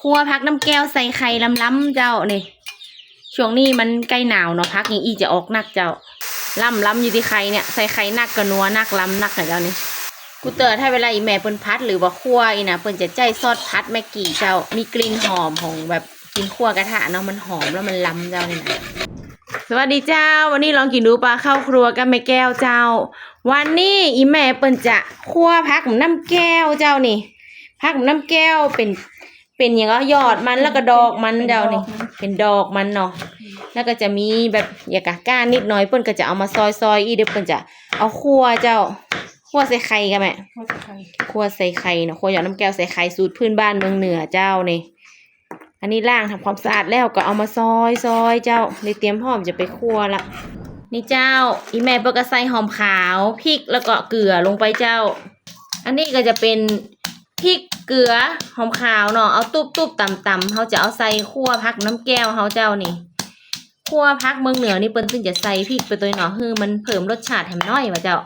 คั่วพักน้ำแก้วใส่ไข่ล้ำๆเจ้านี่ช่วงนี้มันใกล้หนาวเนาะพักอย่างอีจะออกนักเจ้าล้ำล้ำอยู่ที่ไข่เนี่ยใส่ไข่นักกระนัวนักล้ำนักนเจ้านี่กูเตอนให้เวลาอีแม่เปิ้นพัดหรือว่าคั่วอีนะเปิ้นจะใจซอสพัดแม่กี่เจ้ามีกลิ่นหอมของแบบกินคั่วกระทะเนาะมันหอมแล้วมันล้ำเจ้านี่นะสวัสดีเจ้า วันนี้ลองกินดูปลาเข้าครัวกับแม่แก้วเจ้า วันนี้อีแม่เปิ้นจะคั่วพักน้ำแก้วเจ้านี่พักน้ำแก้วเป็น เป็นอย่างก็ยอดมันแล้วก็ดอกมันเจ้านี่เป็นดอกมันเนาะแล้วก็จะมีแบบอยากกะก้านนิดหน่อยเปิ้นก็จะเอามาซอยซอยๆอีเดี๋ยวเปิ้นจะเอาคั่วเจ้าคั่วใส่ไข่กันแม่ว่าจะใครคั่วใส่ไข่เนาะคั่วหยอดน้ำแก้วใส่ไข่สูตรพื้นบ้านเมืองเหนือเจ้านี่อันนี้ล้างทำความสะอาดแล้วก็เอามาซอยซอยเจ้าเลยเตรียมพร้อมจะไปคั่วละนี่เจ้าอีแม่เปิ้ลก็ใส่หอมขาวพริกแล้วก็เกลือลงไปเจ้า อันนี้ก็จะเป็นพริก เกลือหอมขาวเนาะเอาตุบตุบต่ำต่ำๆเขาจะเอาใส่คั่วพักน้ำแก้วเขาเจ้านี่คั่วพักเมืองเหนือนี่เปิ้ลซึ่งจะใส่พริกไปตัวหน่อคือมันเพิ่มรสชาติแถมน้อยมาเจ้า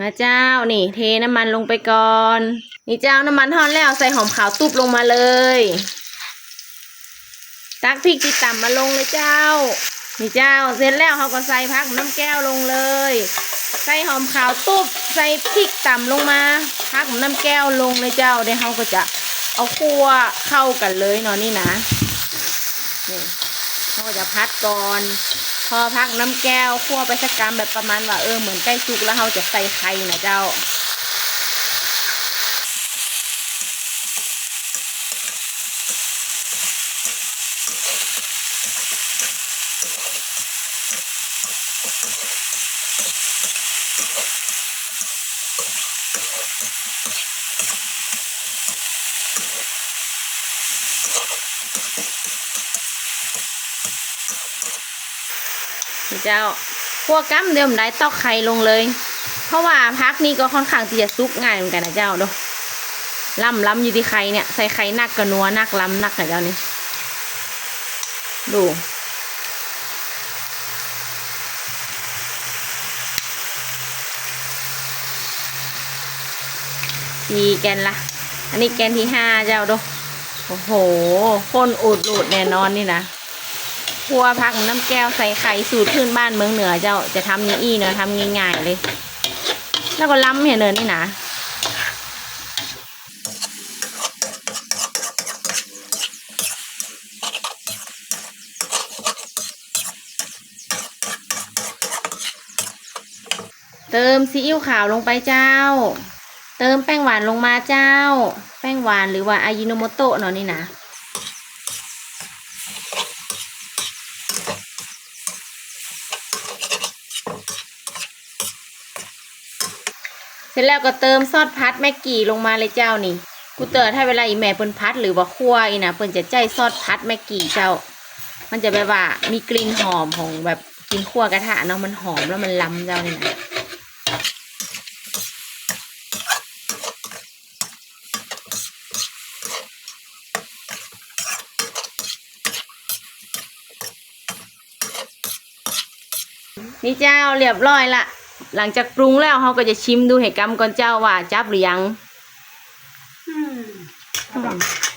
มาเจ้านี่ เทน้ำมันลงไปก่อน นี่เจ้าน้ำมันทอนแล้วใส่หอมขาวตุบลงมาเลย ตักพริกที่ต่ำมาลงเลยเจ้า นี่เจ้าเสร็จแล้วเขาก็ใส่พักน้ำแก้วลงเลย ใส่หอมขาวตุบใส่พริกต่ำลงมาพักน้ำแก้วลงเลยเจ้าเดี๋ยวเขาก็จะเอาคั่วเข้ากันเลยเนาะนี่นะนี่เขาก็จะพัดก่อน พอพักน้ำแก้วคั่วไปสักกรัมแบบประมาณว่าเออเหมือนใกล้สุกแล้วเขาจะใส่ไข่นะเจ้า เจ้าพวกกัมเดิมได้ตอกไข่ลงเลย เพราะว่าพักนี้ก็ค่อนข้างที่จะซุกง่ายเหมือนกันนะเจ้าดูล้ำล้ำอยู่ที่ไข่เนี่ยใส่ไข่นักกระนัวนักล้ำนักนะเจ้านี่ดู มีแกนละอันนี้แกนที่ห้าเจ้าดูโอ้โหพ่นอุดอุดแน่นอนนี่นะครัวพักน้ำแก้วใส่ไข่สูตรพื้นบ้านเมืองเหนือเจ้าจะทำนี้อีเนอะทำง่ายๆเลย แล้วก็ล้ำเห็นเนินนี่นะเติมซีอิ๊วขาวลงไปเจ้า เติมแป้งหวานลงมาเจ้า แป้งหวานหรือว่าอายิโนโมโตะเนาะนี่นะเสร็จแล้วก็เติมซอสพัดแม็กกี้ลงมาเลยเจ้านี่ กูเตือนให้เวลาอีแม่เปิ้นพัดหรือว่าคั่วอีนะเปิ้นจะใจซอสพัดแม็กกี้เจ้า มันจะแบบว่ามีกลิ่นหอมของแบบกินคั่วกระทะเนาะมันหอมแล้วมันล้ำเจ้านี่นะ นี่เจ้าเรียบร้อยละ หลังจากปรุงแล้วเขาก็จะชิมดูเหตุกรรมก่อนเจ้าว่าจับหรือยัง อืม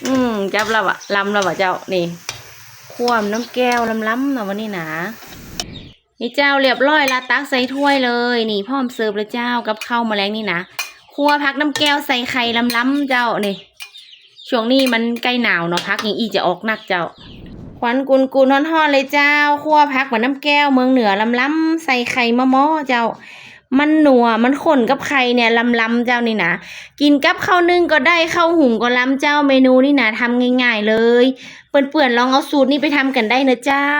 อืมจับแล้วอะลำแล้วอะเจ้า นี่ควมน้ำแก้วลำล้ำๆเนาะวันนี้นะนี่เจ้าเรียบร้อยละตักใส่ถ้วยเลย นี่พร้อมเสิร์ฟเลยเจ้ากับข้าวแมลงนี่นะครัวพักน้ำแก้วใส่ไข่ลำล้ำๆเจ้านี่ช่วงนี้มันใกล้หนาวเนาะพักอย่างอีจะออกนักเจ้าค วันกุนกุนฮ่อนๆเลยเจ้าคั่วพักเหมือนน้ำแก้วเมืองเหนือลำล้ำใส่ไข่มะม้อเจ้า มันหนัวมันข้นกับไข่เนี่ยลำล้ำเจ้านี่นะกินกับข้าวนึ่งก็ได้ข้าวหุงก็ล้ำเจ้าเมนูนี่นะทำง่าย ๆเลย เปื่อนๆลองเอาสูตรนี้ไปทำกันได้นะเจ้า